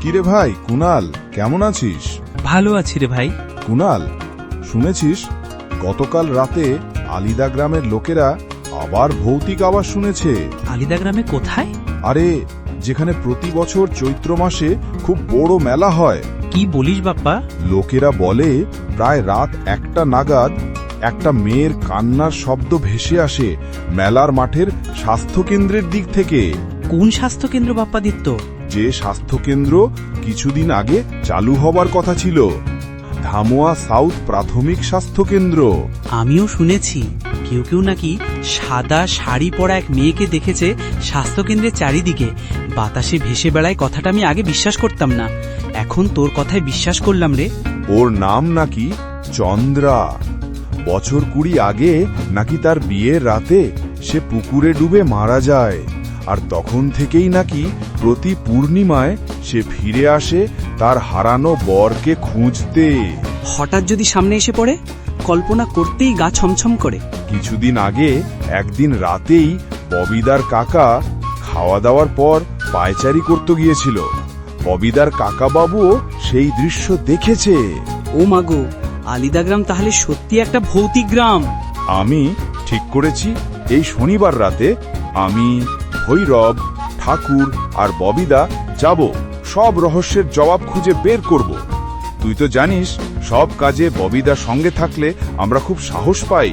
কিরে ভাই কুনাল কেমন আছিস? ভালো আছি রে ভাই। কুনাল শুনেছিস? গতকাল রাতে আলিদা গ্রামের লোকেরা আবার ভৌতিক আওয়াজ শুনেছে। আলিদা গ্রামে কোথায়? আরে যেখানে প্রতি বছর চৈত্র মাসে খুব বড় মেলা হয়। কি বলিস বাপ্পা? লোকেরা বলে প্রায় রাত একটা নাগাদ একটা মেয়ের কান্নার শব্দ ভেসে আসে মেলার মাঠের স্বাস্থ্যকেন্দ্রের দিক থেকে। কোন স্বাস্থ্য কেন্দ্র বাপ্পাদিত্য? যে স্বাস্থ্যকেন্দ্র কিছুদিন আগে চালু হবার কথা ছিল। ধামোয়া সাউথ প্রাথমিক স্বাস্থ্যকেন্দ্র। আমিও শুনেছি কেউ কেউ নাকি সাদা শাড়ি পরা এক মেয়েকে দেখেছে স্বাস্থ্যকেন্দ্রের চারিদিকে। বাতাসে ভেসে বেড়ায় কথাটা আমি আগে বিশ্বাস করতাম না। এখন তোর কথায় বিশ্বাস করলাম রে। ওর নাম নাকি চন্দ্রা। বছর কুড়ি আগে নাকি তার বিয়ের রাতে সে পুকুরে ডুবে মারা যায়। আর তখন থেকেই নাকি প্রতি পূর্ণিমায় সে ফিরে আসে তার হারানো বরকে খুঁজতে। হঠাৎ যদি সামনে এসে পড়ে কল্পনা করতেই গা ছমছম করে। কিছুদিন আগে একদিন রাতেই ববিদার কাকা খাওয়া দাওয়ার পর পায়চারি করতে গিয়েছিল। ববিদার কাকা বাবুও সেই দৃশ্য দেখেছে। ও মাগো আলিদা গ্রাম তাহলে সত্যি একটা ভৌতিক গ্রাম। আমি ঠিক করেছি এই শনিবার রাতে আমি ভৈরব ঠাকুর আর ববিদা যাব সব রহস্যের জবাব খুঁজে বের করব। তুই তো জানিস সব কাজে ববিদা সঙ্গে থাকলে আমরা খুব সাহস পাই।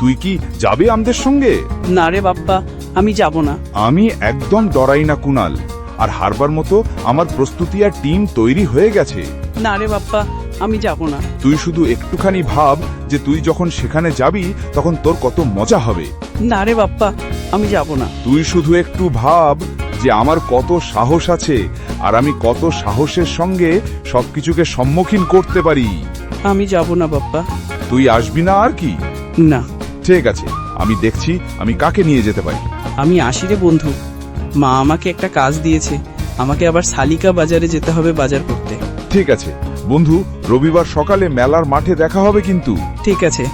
তুই কি যাবে আমাদের সঙ্গে? না রে বাপ্পা আমি যাব না। আমি একদম ডরাই না কুনাল আর হারবার মতো আমার প্রস্তুতি আর টিম তৈরি হয়ে গেছে। না রে বাপ্পা আমি যাব না। তুই শুধু একটুখানি ভাব যে তুই যখন সেখানে যাবি তখন তোর কত মজা হবে। না রে বাপ্পা আমি যাব না। তুই শুধু একটু ভাব যে আমার কত সাহস আছে আর আমি কত সাহসের সঙ্গে সবকিছুকে সম্মুখীন করতে পারি। আমি যাব না বাপ্পা। তুই আসবি না আর কি? না। ঠিক আছে আমি দেখছি আমি কাকে নিয়ে যেতে পারি। আমি আসি রে বন্ধু। মা আমাকে একটা কাজ দিয়েছে। আমাকে আবার শালিকা বাজারে যেতে হবে বাজার করতে। ঠিক আছে। বন্ধু রবিবার সকালে মেলার মাঠে দেখা হবে কিন্তু। ঠিক আছে।